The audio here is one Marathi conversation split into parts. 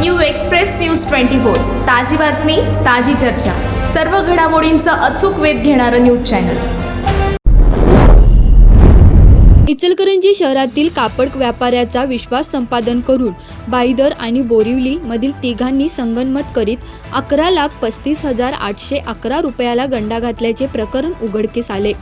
New express news twenty four. ताजी बातमी ताजी चर्चा. सर्व घडामोडींचा अचूक वेध घेणारं न्यूज चॅनल. इचलकरंजी शहरातील कापड व्यापाऱ्याचा विश्वास संपादन करून बाईदर आणि बोरिवली मधील तिघांनी संगनमत करीत अकरा लाख पस्तीस हजार आठशे अकरा रुपयाला गंडा घातल्याचे प्रकरण उघडकीस आले.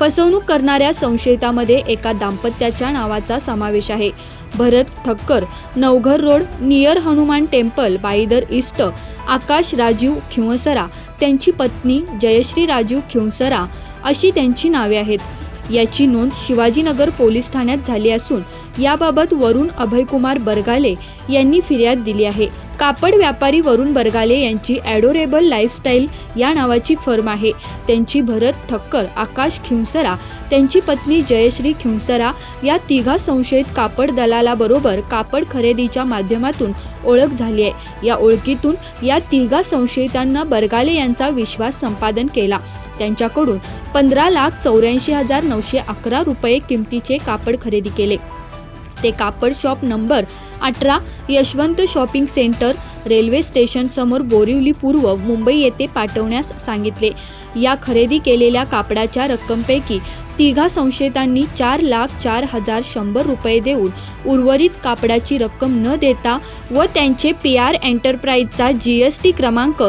फसवणूक करणाऱ्या संशयितामध्ये एका दाम्पत्याच्या नावाचा समावेश आहे. Bharat Thakkar Navghar road near Hanuman temple Bhayandar east Akash Rajiv Khinvsara त्यांची पत्नी जयश्री राजीव खिंवसरा अशी त्यांची नावे आहेत. याची नोंद शिवाजीनगर पोलीस ठाण्यात झाली असून याबाबत वरुण अभयकुमार बरगाले यांनी फिर्याद दिली आहे. कापड व्यापारी वरुण बरगाले यांची ॲडोरेबल लाईफस्टाईल या नावाची फर्म आहे. त्यांची भरत ठक्कर आकाश खिंसरा त्यांची पत्नी जयश्री खिंसरा या तिघा संशयित कापड दलालाबरोबर कापड खरेदीच्या माध्यमातून ओळख झाली आहे. या ओळखीतून या तिघा संशयितांना बरगाले यांचा विश्वास संपादन केला. त्यांच्याकडून पंधरा लाख चौऱ्याऐंशी हजार नऊशे अकरा रुपये किमतीचे कापड खरेदी केले. ते कापड शॉप नंबर अठरा Yashwant shopping centre railway station समोर बोरिवली पूर्व मुंबई येथे पाठवण्यास सांगितले. या खरेदी केलेल्या कापडाच्या रक्कमपैकी तिघा संशयितांनी चार लाख चार हजार शंभर रुपये देऊन उर्वरित कापडाची रक्कम न देता व त्यांचे पी आर एंटरप्राइजचा जी एस टी क्रमांक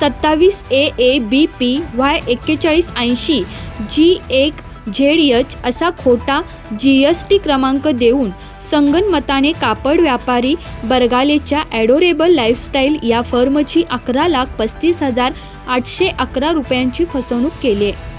सत्तावीस ए ए बी पी वाय एक्केचाळीस ऐंशी जी एक झेड यच असा खोटा जी एस टी क्रमांक देऊन संगनमताने कापड व्यापारी बरगालेच्या ॲडोरेबल लाईफस्टाईल या फर्मची अकरा लाख पस्तीस हजार आठशे अकरा रुपयांची फसवणूक केली आहे.